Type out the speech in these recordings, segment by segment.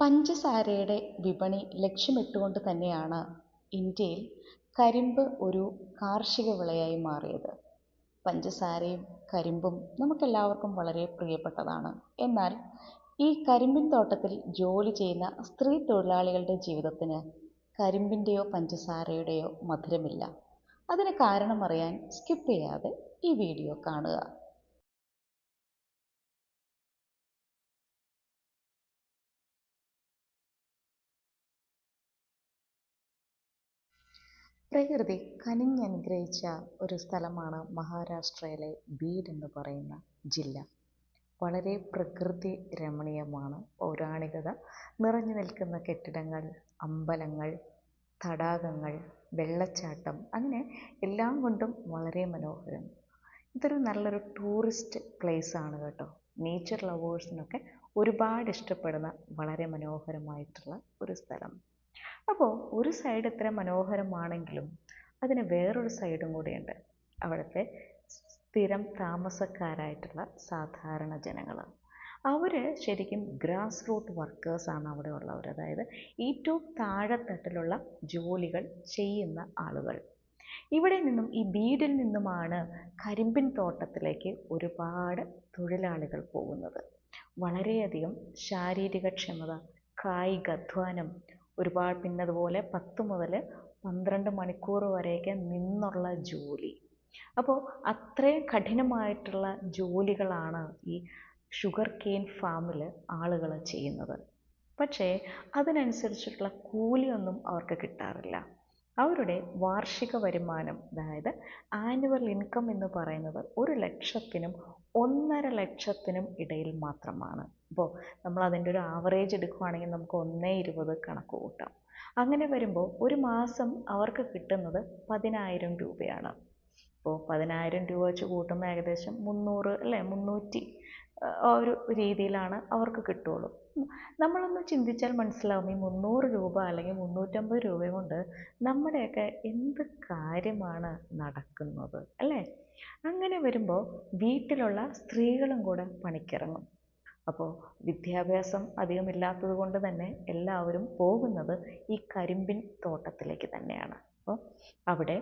പഞ്ചസാരയുടെ വിപണി ലക്ഷ്യമിട്ടുകൊണ്ട് തന്നെയാണ് ഇന്ത്യയിൽ കരിമ്പ് ഒരു കാർഷിക വിളയായി മാറിയത്. പഞ്ചസാരയും കരിമ്പും നമുക്കെല്ലാവർക്കും വളരെ പ്രിയപ്പെട്ടതാണ്. എന്നാൽ ഈ കരിമ്പിൻ തോട്ടത്തിൽ ജോലി ചെയ്യുന്ന സ്ത്രീ തൊഴിലാളികളുടെ ജീവിതത്തിന് കരിമ്പിന്റെയോ പഞ്ചസാരയുടെയോ മധുരമില്ല. അതിന് കാരണമറിയാൻ സ്കിപ്പ് ചെയ്യാതെ ഈ വീഡിയോ കാണുക. പ്രകൃതി കനിഞ്ഞനുഗ്രഹിച്ച ഒരു സ്ഥലമാണ് മഹാരാഷ്ട്രയിലെ ബീഡ് എന്ന് പറയുന്ന ജില്ല. വളരെ പ്രകൃതി രമണീയമാണ്. പൗരാണികത നിറഞ്ഞു നിൽക്കുന്ന കെട്ടിടങ്ങൾ അമ്പലങ്ങൾ തടാകങ്ങൾ വെള്ളച്ചാട്ടം അങ്ങനെ എല്ലാം കൊണ്ടും വളരെ മനോഹരം. ഇതൊരു നല്ലൊരു ടൂറിസ്റ്റ് പ്ലേസ് ആണ് കേട്ടോ. നേച്ചർ ലവേഴ്സിനൊക്കെ ഒരുപാട് ഇഷ്ടപ്പെടുന്ന വളരെ മനോഹരമായിട്ടുള്ള ഒരു സ്ഥലം. അപ്പോൾ ഒരു സൈഡ് ഇത്ര മനോഹരമാണെങ്കിലും അതിന് വേറൊരു സൈഡും കൂടിയുണ്ട്. അവിടുത്തെ സ്ഥിരം താമസക്കാരായിട്ടുള്ള സാധാരണ ജനങ്ങൾ അവർ ശരിക്കും ഗ്രാസ് റൂട്ട് വർക്കേഴ്സാണ് അവിടെ ഉള്ളവർ അതായത് ഏറ്റവും താഴെത്തട്ടിലുള്ള ജോലികൾ ചെയ്യുന്ന ആളുകൾ. ഇവിടെ നിന്നും ഈ ബീഡിൽ നിന്നുമാണ് കരിമ്പിൻ തോട്ടത്തിലേക്ക് ഒരുപാട് തൊഴിലാളികൾ പോകുന്നത്. വളരെയധികം ശാരീരിക ക്ഷമത കായികാധ്വാനം ഒരുപാട് പിന്നെ അതുപോലെ പത്ത് മുതൽ പന്ത്രണ്ട് മണിക്കൂർ വരെയൊക്കെ നിന്നുള്ള ജോലി. അപ്പോൾ അത്രയും കഠിനമായിട്ടുള്ള ജോലികളാണ് ഈ ഷുഗർ കെയിൻ ഫാമിൽ ആളുകൾ ചെയ്യുന്നത്. പക്ഷേ അതിനനുസരിച്ചിട്ടുള്ള കൂലിയൊന്നും അവർക്ക് കിട്ടാറില്ല. അവരുടെ വാർഷിക വരുമാനം അതായത് ആനുവൽ ഇൻകം എന്ന് പറയുന്നത് ഒരു ലക്ഷത്തിനും ഒന്നര ലക്ഷത്തിനും ഇടയിൽ മാത്രമാണ്. അപ്പോൾ നമ്മൾ അതിന്റെ ഒരു ആവറേജ് എടുക്കുകയാണെങ്കിൽ നമുക്ക് ഒന്നേ ഇരുപത് കണക്ക് കൂട്ടാം. അങ്ങനെ വരുമ്പോൾ ഒരു മാസം അവർക്ക് കിട്ടുന്നത് പതിനായിരം രൂപയാണ്. അപ്പോൾ പതിനായിരം രൂപ വെച്ച് കൂട്ടുമ്പോൾ ഏകദേശം മുന്നൂറ് അല്ലേ മുന്നൂറ്റി ഒരു രീതിയിലാണ് അവർക്ക് കിട്ടുള്ളൂ നമ്മളൊന്ന് ചിന്തിച്ചാൽ മനസ്സിലാവും ഈ മുന്നൂറ് രൂപ അല്ലെങ്കിൽ മുന്നൂറ്റമ്പത് രൂപ കൊണ്ട് നമ്മുടെയൊക്കെ എന്ത് കാര്യമാണ് നടക്കുന്നത് അല്ലേ? അങ്ങനെ വരുമ്പോൾ വീട്ടിലുള്ള സ്ത്രീകളും കൂടെ പണിക്കിറങ്ങും. അപ്പോൾ വിദ്യാഭ്യാസം അധികം ഇല്ലാത്തത് കൊണ്ട് തന്നെ എല്ലാവരും പോകുന്നത് ഈ കരിമ്പിൻ തോട്ടത്തിലേക്ക് തന്നെയാണ്. അപ്പോൾ അവിടെ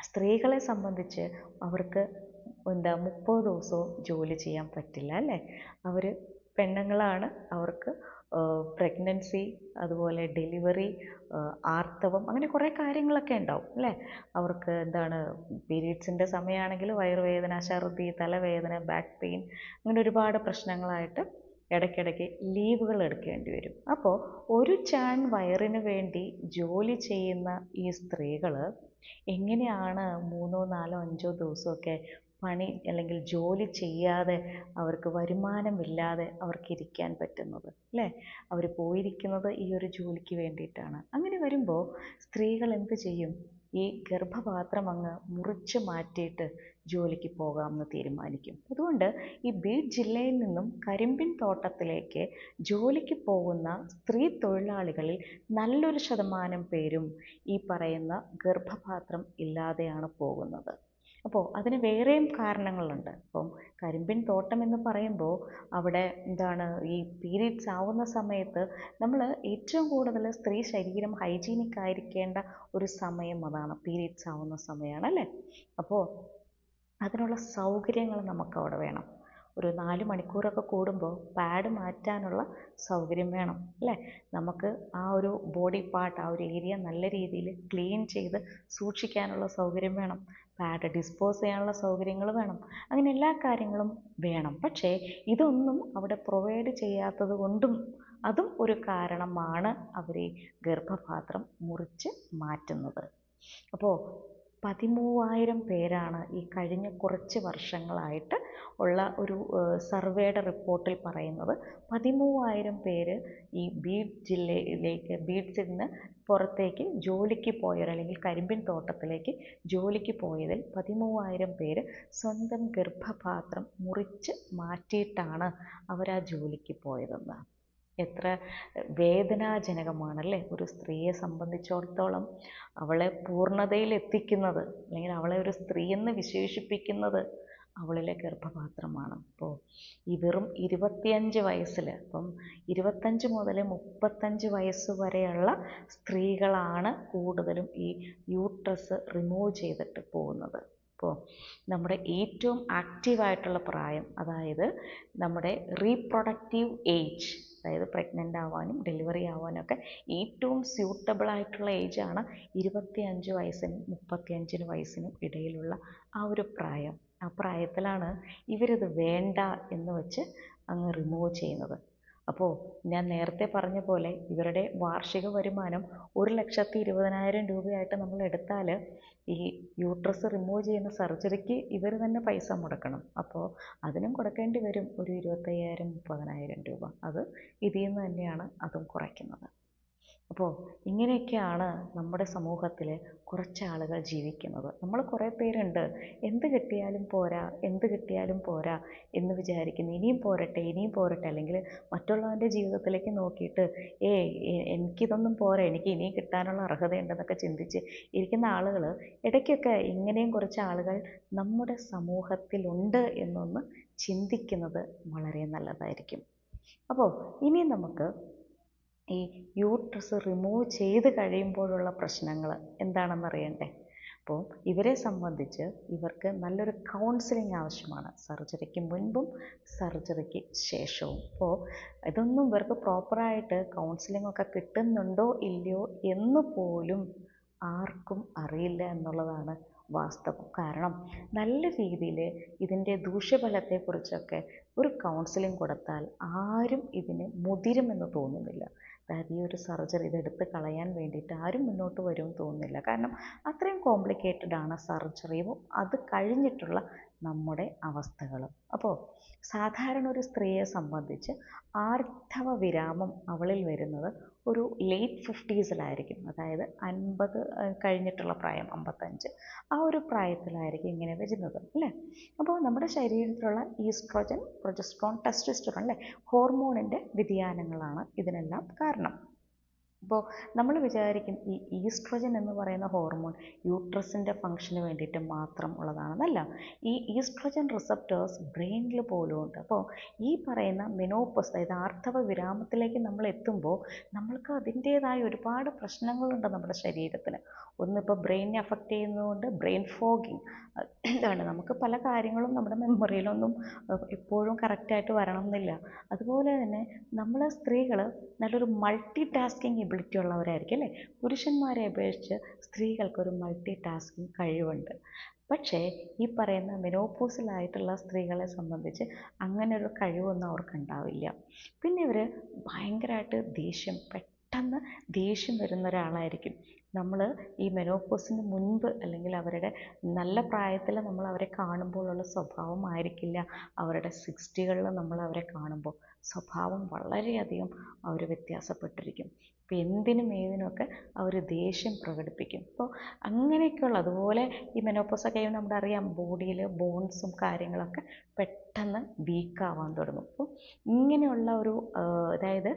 സ്ത്രീകളെ സംബന്ധിച്ച് അവർക്ക് എന്താ മുപ്പത് ദിവസവും ജോലി ചെയ്യാൻ പറ്റില്ല അല്ലേ? അവർ പെണ്ണുങ്ങളാണ് അവർക്ക് പ്രഗ്നൻസി അതുപോലെ ഡെലിവറി ആർത്തവം അങ്ങനെ കുറേ കാര്യങ്ങളൊക്കെ ഉണ്ടാവും അല്ലേ? അവർക്ക് എന്താണ് പീരീഡ്സിന്റെ സമയമാണെങ്കിൽ വയറുവേദന ഛർദി തലവേദന ബാക്ക് പെയിൻ അങ്ങനെ ഒരുപാട് പ്രശ്നങ്ങളായിട്ട് ഇടയ്ക്കിടയ്ക്ക് ലീവുകൾ എടുക്കേണ്ടി വരും. അപ്പോൾ ഒരു ചാൺ വയറിന് വേണ്ടി ജോലി ചെയ്യുന്ന ഈ സ്ത്രീകൾ എങ്ങനെയാണ് മൂന്നോ നാലോ അഞ്ചോ ദിവസമൊക്കെ പണി അല്ലെങ്കിൽ ജോലി ചെയ്യാതെ അവർക്ക് വരുമാനമില്ലാതെ അവർക്ക് ഇരിക്കാൻ പറ്റുന്നത് അല്ലേ? അവർ പോയിരിക്കുന്നത് ഈ ഒരു ജോലിക്ക് വേണ്ടിയിട്ടാണ്. അങ്ങനെ വരുമ്പോൾ സ്ത്രീകൾ എന്ത് ചെയ്യും? ഈ ഗർഭപാത്രം അങ്ങ് മുറിച്ച് മാറ്റിയിട്ട് ജോലിക്ക് പോകാമെന്ന് തീരുമാനിക്കും. അതുകൊണ്ട് ഈ ബീഡ് ജില്ലയിൽ നിന്നും കരിമ്പിൻ തോട്ടത്തിലേക്ക് ജോലിക്ക് പോകുന്ന സ്ത്രീ തൊഴിലാളികളിൽ നല്ലൊരു ശതമാനം പേരും ഈ പറയുന്ന ഗർഭപാത്രം ഇല്ലാതെയാണ് പോകുന്നത്. അപ്പോൾ അതിന് വേറെയും കാരണങ്ങളുണ്ട്. അപ്പം കരിമ്പിൻ തോട്ടം എന്ന് പറയുമ്പോൾ അവിടെ എന്താണ് ഈ പീരീഡ്സ് ആവുന്ന സമയത്ത് നമ്മൾ ഏറ്റവും കൂടുതൽ സ്ത്രീ ശരീരം ഹൈജീനിക് ആയിരിക്കേണ്ട ഒരു സമയം അതാണ്. പീരീഡ്സ് ആവുന്ന സമയമാണ് അല്ലേ? അപ്പോൾ അതിനുള്ള സൗകര്യങ്ങൾ നമുക്ക് അവിടെ വേണം. ഒരു നാല് മണിക്കൂറൊക്കെ കൂടുമ്പോൾ പാഡ് മാറ്റാനുള്ള സൗകര്യം വേണം അല്ലേ? നമുക്ക് ആ ഒരു ബോഡി പാർട്ട് ആ ഒരു ഏരിയ നല്ല രീതിയിൽ ക്ലീൻ ചെയ്ത് സൂക്ഷിക്കാനുള്ള സൗകര്യം വേണം. പാഡ് ഡിസ്പോസ് ചെയ്യാനുള്ള സൗകര്യങ്ങൾ വേണം. അങ്ങനെ എല്ലാ കാര്യങ്ങളും വേണം. പക്ഷേ ഇതൊന്നും അവിടെ പ്രൊവൈഡ് ചെയ്യാത്തത് കൊണ്ടും അതും ഒരു കാരണമാണ് അവർ ഗർഭപാത്രം മുറിച്ച് മാറ്റുന്നത്. അപ്പോൾ പതിമൂവായിരം പേരാണ് ഈ കഴിഞ്ഞ കുറച്ച് വർഷങ്ങളായിട്ട് ഉള്ള ഒരു സർവേയുടെ റിപ്പോർട്ടിൽ പറയുന്നത്. പതിമൂവായിരം പേര് ഈ ബീഡ് ജില്ലയിലേക്ക് ബീഡ്സിൽ നിന്ന് പുറത്തേക്ക് ജോലിക്ക് പോയവർ അല്ലെങ്കിൽ കരിമ്പിൻ തോട്ടത്തിലേക്ക് ജോലിക്ക് പോയതിൽ പതിമൂവായിരം പേര് സ്വന്തം ഗർഭപാത്രം മുറിച്ച് മാറ്റിയിട്ടാണ് അവർ ആ ജോലിക്ക് പോയതെന്ന്. എത്ര വേദനാജനകമാണല്ലേ? ഒരു സ്ത്രീയെ സംബന്ധിച്ചിടത്തോളം അവളെ പൂർണതയിൽ എത്തിക്കുന്നത് അല്ലെങ്കിൽ അവളെ ഒരു സ്ത്രീ എന്ന് വിശേഷിപ്പിക്കുന്നത് അവളിലെ ഗർഭപാത്രമാണ്. അപ്പോൾ ഈ വെറും ഇരുപത്തിയഞ്ച് വയസ്സിൽ അപ്പം ഇരുപത്തഞ്ച് മുതൽ മുപ്പത്തഞ്ച് വയസ്സ് വരെയുള്ള സ്ത്രീകളാണ് കൂടുതലും ഈ യൂട്രസ് റിമൂവ് ചെയ്തിട്ട് പോകുന്നത്. അപ്പോൾ നമ്മുടെ ഏറ്റവും ആക്റ്റീവായിട്ടുള്ള പ്രായം അതായത് നമ്മുടെ റീപ്രൊഡക്റ്റീവ് ഏജ് അതായത് പ്രഗ്നന്റ് ആവാനും ഡെലിവറി ആവാനൊക്കെ ഏറ്റവും സ്യൂട്ടബിൾ ആയിട്ടുള്ള ഏജാണ് ഇരുപത്തി അഞ്ച് വയസ്സിനും മുപ്പത്തിയഞ്ചിന് വയസ്സിനും ഇടയിലുള്ള ആ ഒരു പ്രായം. ആ പ്രായത്തിലാണ് ഇവരിത് വേണ്ട എന്ന് വെച്ച് അങ്ങ് റിമൂവ് ചെയ്യുന്നത്. അപ്പോൾ ഞാൻ നേരത്തെ പറഞ്ഞ പോലെ ഇവരുടെ വാർഷിക വരുമാനം ഒരു ലക്ഷത്തി ഇരുപതിനായിരം രൂപയായിട്ട് നമ്മൾ എടുത്താൽ ഈ യൂട്രസ് റിമൂവ് ചെയ്യുന്ന സർജറിക്ക് ഇവർ തന്നെ പൈസ മുടക്കണം. അപ്പോൾ അതിനും കൊടുക്കേണ്ടി വരും ഒരു ഇരുപത്തയ്യായിരം മുപ്പതിനായിരം രൂപ. അത് ഇതിൽ നിന്ന് തന്നെയാണ് അതും കുറയ്ക്കുന്നത്. അപ്പോൾ ഇങ്ങനെയൊക്കെയാണ് നമ്മുടെ സമൂഹത്തിൽ കുറച്ച് ആളുകൾ ജീവിക്കുന്നത്. നമ്മൾ കുറേ പേരുണ്ട്. എന്ത് കിട്ടിയാലും പോരാ എന്ത് കിട്ടിയാലും പോരാ എന്ന് വിചാരിക്കുന്നു. ഇനിയും പോരട്ടെ ഇനിയും പോരട്ടെ. അല്ലെങ്കിൽ മറ്റുള്ളവന്റെ ജീവിതത്തിലേക്ക് നോക്കിയിട്ട് ഏ എനിക്കിതൊന്നും പോരാ എനിക്ക് ഇനിയും കിട്ടാനുള്ള അർഹതയുണ്ടെന്നൊക്കെ ചിന്തിച്ച് ഇരിക്കുന്ന ആളുകൾ ഇടയ്ക്കൊക്കെ ഇങ്ങനെയും കുറച്ച് ആളുകൾ നമ്മുടെ സമൂഹത്തിലുണ്ട് എന്നൊന്ന് ചിന്തിക്കുന്നത് വളരെ നല്ലതായിരിക്കും. അപ്പോൾ ഇനി നമുക്ക് ഈ യൂട്രസ് റിമൂവ് ചെയ്ത് കഴിയുമ്പോഴുള്ള പ്രശ്നങ്ങൾ എന്താണെന്ന് അറിയണ്ടേ? അപ്പോൾ ഇവരെ സംബന്ധിച്ച് ഇവർക്ക് നല്ലൊരു കൗൺസിലിംഗ് ആവശ്യമാണ്. സർജറിക്ക് മുൻപും സർജറിക്ക് ശേഷവും. അപ്പോൾ ഇതൊന്നും ഇവർക്ക് പ്രോപ്പറായിട്ട് കൗൺസിലിംഗ് ഒക്കെ കിട്ടുന്നുണ്ടോ ഇല്ലയോ എന്ന് പോലും ആർക്കും അറിയില്ല എന്നുള്ളതാണ് വാസ്തവം. കാരണം നല്ല രീതിയിൽ ഇതിന്റെ ദൂഷ്യഫലത്തെക്കുറിച്ചൊക്കെ ഒരു കൗൺസിലിംഗ് കൊടുത്താൽ ആരും ഇതിന് മുതിരുമെന്ന് തോന്നുന്നില്ല. അതായത് ഈ ഒരു സർജറി ഇതെടുത്ത് കളയാൻ വേണ്ടിയിട്ട് ആരും മുന്നോട്ട് വരും തോന്നുന്നില്ല. കാരണം അത്രയും കോംപ്ലിക്കേറ്റഡ് ആണ് സർജറിയും അത് കഴിഞ്ഞിട്ടുള്ള നമ്മുടെ അവസ്ഥകളും. അപ്പോൾ സാധാരണ ഒരു സ്ത്രീയെ സംബന്ധിച്ച് ആർത്തവ വിരാമം അവളിൽ വരുന്നത് ഒരു ലേറ്റ് ഫിഫ്റ്റീസിലായിരിക്കും അതായത് അൻപത് കഴിഞ്ഞിട്ടുള്ള പ്രായം അമ്പത്തഞ്ച്. ആ ഒരു പ്രായത്തിലായിരിക്കും ഇങ്ങനെ വരുന്നത് അല്ലേ? അപ്പോൾ നമ്മുടെ ശരീരത്തിലുള്ള ഈസ്ട്രോജൻ പ്രൊജസ്ട്രോൺ ടെസ്റ്റോസ്റ്ററോൺ അല്ലേ? ഹോർമോണിന്റെ വ്യതിയാനങ്ങളാണ് ഇതിനെല്ലാം കാരണം. അപ്പോൾ നമ്മൾ വിചാരിക്കും ഈ ഈസ്ട്രജൻ എന്ന് പറയുന്ന ഹോർമോൺ യൂട്രസിന്റെ ഫങ്ഷന് വേണ്ടിയിട്ട് മാത്രം ഉള്ളതാണെന്നല്ല. ഈ ഈസ്ട്രജൻ റിസപ്റ്റേഴ്സ് ബ്രെയിനിൽ പോലും ഉണ്ട്. അപ്പോൾ ഈ പറയുന്ന മെനോപ്പസ് അതായത് ആർത്തവ വിരാമത്തിലേക്ക് നമ്മൾ എത്തുമ്പോൾ നമ്മൾക്ക് അതിന്റേതായ ഒരുപാട് പ്രശ്നങ്ങളുണ്ട് നമ്മുടെ ശരീരത്തിന്. ഒന്നിപ്പോൾ ബ്രെയിനെ അഫക്റ്റ് ചെയ്യുന്നതുകൊണ്ട് ബ്രെയിൻ ഫോഗിങ് എന്താണ് നമുക്ക് പല കാര്യങ്ങളും നമ്മുടെ മെമ്മറിയിലൊന്നും എപ്പോഴും കറക്റ്റായിട്ട് വരണം എന്നില്ല അതുപോലെ തന്നെ നമ്മൾ സ്ത്രീകൾ നല്ലൊരു മൾട്ടി ടാസ്കിങ് എബിലിറ്റി ഉള്ളവരായിരിക്കും അല്ലേ? പുരുഷന്മാരെ അപേക്ഷിച്ച് സ്ത്രീകൾക്കൊരു മൾട്ടി ടാസ്കിങ് കഴിവുണ്ട്. പക്ഷേ ഈ പറയുന്ന മെനോപോസിലായിട്ടുള്ള സ്ത്രീകളെ സംബന്ധിച്ച് അങ്ങനെ ഒരു കഴിവൊന്നും അവർക്കുണ്ടാവില്ല പിന്നെ ഇവർ ഭയങ്കരമായിട്ട് ദേഷ്യം പെട്ടെന്ന് ദേഷ്യം വരുന്ന ഒരാളായിരിക്കും. നമ്മൾ ഈ മെനോപ്പോസിന് മുൻപ് അല്ലെങ്കിൽ അവരുടെ നല്ല പ്രായത്തിൽ നമ്മൾ അവരെ കാണുമ്പോഴുള്ള സ്വഭാവമായിരിക്കില്ല അവരുടെ സിക്സ്റ്റികളിൽ നമ്മൾ അവരെ കാണുമ്പോൾ സ്വഭാവം വളരെയധികം അവർ വ്യത്യാസപ്പെട്ടിരിക്കും. അപ്പോൾ എന്തിനും ഏതിനുമൊക്കെ അവർ ദേഷ്യം പ്രകടിപ്പിക്കും. അപ്പോൾ അങ്ങനെയൊക്കെയുള്ള അതുപോലെ ഈ മെനോപ്പോസൊക്കെ കഴിയുമ്പോൾ അറിയാം ബോഡിയിൽ ബോൺസും കാര്യങ്ങളൊക്കെ പെട്ടെന്ന് വീക്കാവാൻ തുടങ്ങും. അപ്പോൾ ഇങ്ങനെയുള്ള ഒരു അതായത്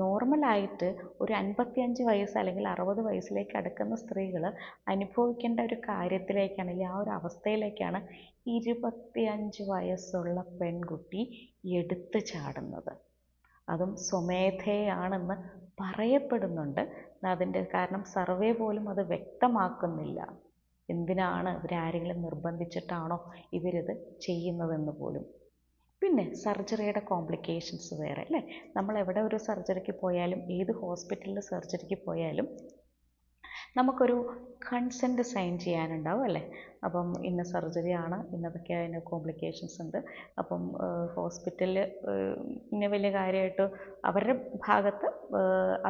നോർമലായിട്ട് ഒരു അൻപത്തിയഞ്ച് വയസ്സ് അല്ലെങ്കിൽ അറുപത് വയസ്സിലേക്ക് അടുക്കുന്ന സ്ത്രീകൾ അനുഭവിക്കേണ്ട ഒരു കാര്യത്തിലേക്കാണ് അല്ലെങ്കിൽ ആ ഒരു അവസ്ഥയിലേക്കാണ് ഇരുപത്തിയഞ്ച് വയസ്സുള്ള പെൺകുട്ടി എടുത്തു ചാടുന്നത്. അതും സ്വമേധയാണെന്ന് പറയപ്പെടുന്നുണ്ട്. അതിന്റെ കാരണം സർവേ പോലും അത് വ്യക്തമാക്കുന്നില്ല. എന്തിനാണ് ഇവരാരെങ്കിലും നിർബന്ധിച്ചിട്ടാണോ ഇവരിത് ചെയ്യുന്നതെന്ന് പോലും. പിന്നെ സർജറിയുടെ കോംപ്ലിക്കേഷൻസ് വേറെ അല്ലേ? നമ്മൾ എവിടെ ഒരു സർജറിക്ക് പോയാലും ഏത് ഹോസ്പിറ്റലിൽ സർജറിക്ക് പോയാലും നമുക്കൊരു കൺസെന്റ് സൈൻ ചെയ്യാനുണ്ടാവും അല്ലേ? അപ്പം ഇന്ന ആണ് ഇന്നതൊക്കെ അതിന് കോംപ്ലിക്കേഷൻസ് ഉണ്ട്. അപ്പം ഹോസ്പിറ്റലിൽ ഇന്ന വലിയ കാര്യമായിട്ട് അവരുടെ ഭാഗത്ത്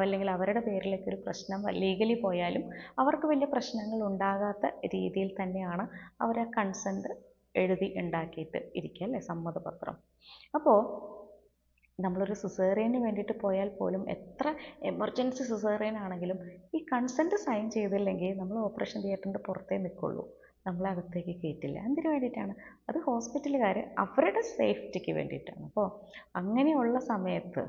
അല്ലെങ്കിൽ അവരുടെ പേരിലേക്ക് ഒരു പ്രശ്നം ലീഗലി പോയാലും അവർക്ക് വലിയ പ്രശ്നങ്ങൾ ഉണ്ടാകാത്ത രീതിയിൽ തന്നെയാണ് അവർ ആ കൺസെന്റ് എഴുതി ഉണ്ടാക്കിയിട്ട് ഇരിക്കുക അല്ലേ? സമ്മതപത്രം. അപ്പോൾ നമ്മളൊരു സിസേറിയന് വേണ്ടിയിട്ട് പോയാൽ പോലും എത്ര എമർജൻസി സിസേറിയൻ ആണെങ്കിലും ഈ കൺസെന്റ് സൈൻ ചെയ്തില്ലെങ്കിൽ നമ്മൾ ഓപ്പറേഷൻ തിയേറ്ററിന്റെ പുറത്തേ നിൽക്കുള്ളൂ. നമ്മളെ അകത്തേക്ക് കയറ്റില്ല. എന്തിനു വേണ്ടിയിട്ടാണ്? അത് ഹോസ്പിറ്റലുകാർ അവരുടെ സേഫ്റ്റിക്ക് വേണ്ടിയിട്ടാണ്. അപ്പോൾ അങ്ങനെയുള്ള സമയത്ത്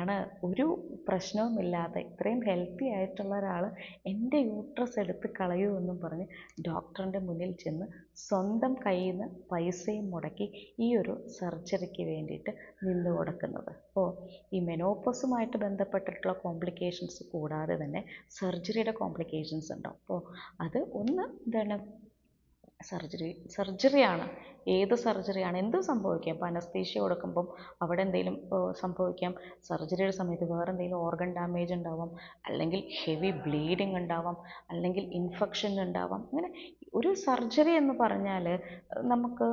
ആണ് ഒരു പ്രശ്നവുമില്ലാതെ ഇത്രയും ഹെൽത്തി ആയിട്ടുള്ള ഒരാൾ എന്റെ യൂട്രസ് എടുത്ത് കളയൂ എന്നും പറഞ്ഞ് ഡോക്ടറിന്റെ മുന്നിൽ ചെന്ന് സ്വന്തം കയ്യിൽ നിന്ന് പൈസയും മുടക്കി ഈ ഒരു സർജറിക്ക് വേണ്ടിയിട്ട് നിന്ന് കൊടുക്കുന്നത്. അപ്പോൾ ഈ മെനോപ്പസുമായിട്ട് ബന്ധപ്പെട്ടിട്ടുള്ള കോംപ്ലിക്കേഷൻസ് കൂടാതെ തന്നെ സർജറിയുടെ കോംപ്ലിക്കേഷൻസ് ഉണ്ടാവും. അപ്പോൾ അത് ഒന്ന് എന്താണ്? സർജറി സർജറിയാണ് ഏത് സർജറിയാണ് എന്തും സംഭവിക്കാം? ഇപ്പോൾ അനസ്തീഷ്യ കൊടുക്കുമ്പം അവിടെ എന്തെങ്കിലും സംഭവിക്കാം? സർജറിയുടെ സമയത്ത് വേറെ എന്തെങ്കിലും ഓർഗൻ ഡാമേജ് ഉണ്ടാവാം. അല്ലെങ്കിൽ ഹെവി ബ്ലീഡിങ് ഉണ്ടാവാം. അല്ലെങ്കിൽ ഇൻഫെക്ഷൻ ഉണ്ടാവാം. അങ്ങനെ ഒരു സർജറി എന്ന് പറഞ്ഞാൽ നമുക്ക്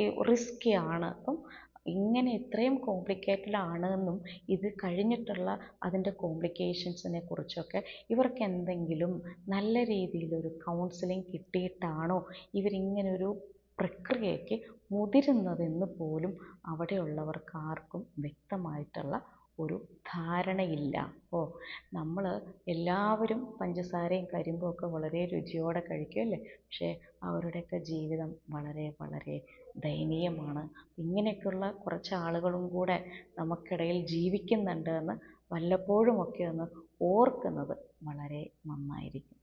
ഈ റിസ്കി ആണ്. അപ്പം ഇങ്ങനെ ഇത്രയും കോംപ്ലിക്കേറ്റഡ് ആണ് എന്നും ഇത് കഴിഞ്ഞിട്ടുള്ള അതിന്റെ കോംപ്ലിക്കേഷൻസിനെ കുറിച്ചൊക്കെ ഇവർക്ക് എന്തെങ്കിലും നല്ല രീതിയിലൊരു കൗൺസിലിംഗ് കിട്ടിയിട്ടാണോ ഇവരിങ്ങനൊരു പ്രക്രിയയ്ക്ക് മുതിരുന്നതെന്ന് പോലും അവിടെയുള്ളവർക്ക് ആർക്കും വ്യക്തമായിട്ടുള്ള ഒരു ധാരണയില്ല. ഓ നമ്മൾ എല്ലാവരും പഞ്ചസാരയും കരിമ്പും ഒക്കെ വളരെ രുചിയോടെ കഴിക്കുമല്ലേ പക്ഷേ അവരുടെയൊക്കെ ജീവിതം വളരെ വളരെ ദയനീയമാണ്. ഇങ്ങനെയൊക്കെയുള്ള കുറച്ച് ആളുകളും കൂടെ നമുക്കിടയിൽ ജീവിക്കുന്നുണ്ട് എന്ന് വല്ലപ്പോഴുമൊക്കെ ഒന്ന് ഓർക്കുന്നത് വളരെ നന്നായിരിക്കും.